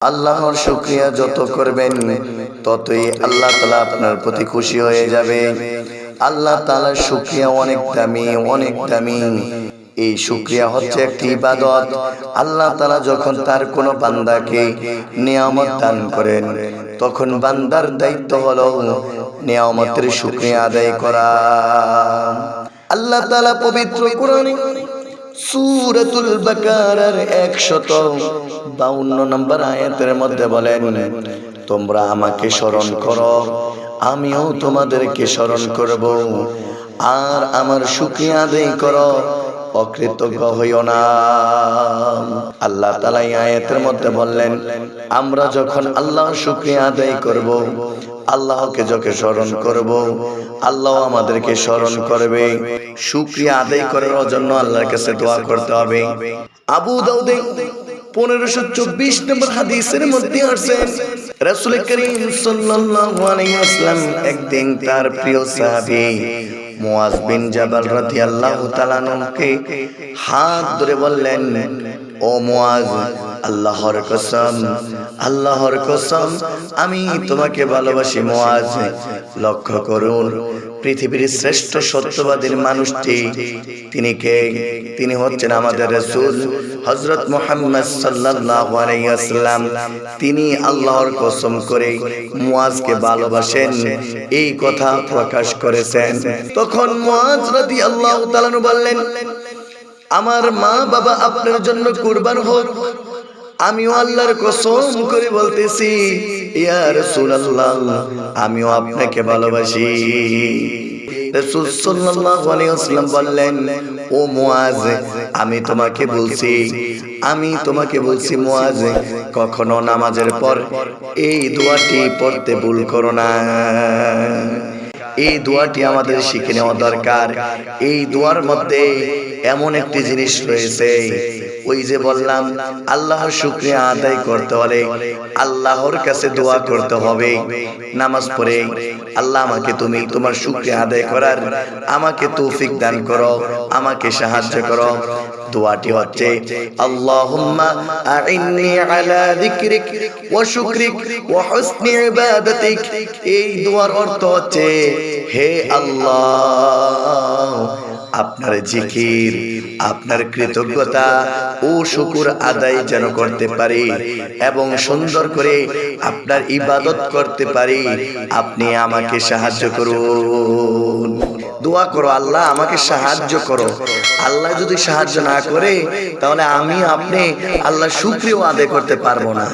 আল্লাহর শুক্রিয়া যত করবেন, ততই আল্লাহ তালা আপনার প্রতি খুশি হয়ে যাবে। আল্লাহ তালার শুক্রিয়া অনেক দামি অনেক দামি। এই শুক্রিয়া হচ্ছে একটি ইবাদত। আল্লাহ তালা যখন তার কোনো বান্দাকে নিয়ামত দান করেন, তখন বান্দার দায়িত্ব হলো নিয়ামতের শুক্রিয়া আদায় করা। আল্লাহ তালা পবিত্র কোরআনে সুরাতুল বাকারার একশত বাউন্ন নম্বর আয়াতের মধ্যে বলেন, তোমরা আমাকে স্মরণ করো, আমিও তোমাদেরকে স্মরণ করব, আর আমার সুখী আদায় করো অকৃতজ্ঞ হইও না। আল্লাহ তালা আয়াতের মধ্যে বললেন, আমরা যখন আল্লাহ শুক্রিয়া আদায় করব, আল্লাহকে যখন স্মরণ করব, আল্লাহ আমাদেরকে স্মরণ করবে। শুক্রিয়া আদায় করার জন্য আল্লাহর কাছে দোয়া করতে হবে। আবু দাউদে পনেরোশো চব্বিশ নম্বর হাদিসের মধ্যে আসছেন রাসূল করিম সাল্লাল্লাহু আলাইহি ওয়াসাল্লাম একদিন তার প্রিয় সাহাবী মুয়াজ বিন জাবাল রাদিয়াল্লাহু তাআলা কে হাত ধরে বললেন ও মুয়াজ আল্লাহর কসম আল্লাহর কসম, আমি তোমাকে ভালোবাসি মুয়াজ। লক্ষ্য করুন, পৃথিবীর শ্রেষ্ঠ সত্যবাদীর মানুষটি তিনি কে? তিনি হচ্ছেন আমাদের রাসূল হযরত মুহাম্মদ সাল্লাল্লাহু আলাইহি তিনি আল্লাহর কসম করে মুয়াজকে ভালোবাসেন, এই কথা প্রকাশ করেছেন। তখন মুয়াজ রাদিয়াল্লাহু তাআলা বললেন, আমার মা বাবা আপনার জন্য কুরবান হোক আমিও আল্লাহর কসম করে বলতেছি ইয়া রাসূলুল্লাহ আমিও আপনাকে ভালোবাসি। রাসূল সাল্লাল্লাহু আলাইহি ওয়াসাল্লাম বললেন ও মুয়াজ আমি তোমাকে বলছি আমি তোমাকে বলছি মুয়াজ কখনো নামাজের পর এই দোয়াটি পড়তে ভুল করো না। এই দোয়াটি আমাদের শিখে নেওয়া দরকার। এই দোয়ার মধ্যে এমন একটি জিনিস রয়েছে, ওই যে বললাম, আল্লাহর শুক্রিয়া আদায় করতে হলে আল্লাহর কাছে দোয়া করতে হবে। নামাজ পড়ে আল্লাহ আমাকে তুমি তোমার শুক্রিয়া আদায় করার আমাকে তৌফিক দান করো, আমাকে সাহায্য করো। দোয়াটি হচ্ছে, আল্লাহুম্মা আইন্নি আলা যিকরিক ওয়া শুকরিক ওয়া হুসনি ইবাদাতিক। এই দোয়ার অর্থ হচ্ছে হে আল্লাহ, আপনার জিকির, আপনার কৃতজ্ঞতা ও শুকুর আদায় যেন করতে পারি এবং সুন্দর করে আপনার ইবাদত করতে পারি, আপনি আমাকে সাহায্য করুন। দোয়া করো, আল্লাহ আমাকে সাহায্য করো। আল্লাহ যদি সাহায্য না করে, তাহলে আমি আপনি আল্লাহ শুক্রিয় আদায় করতে পারব না।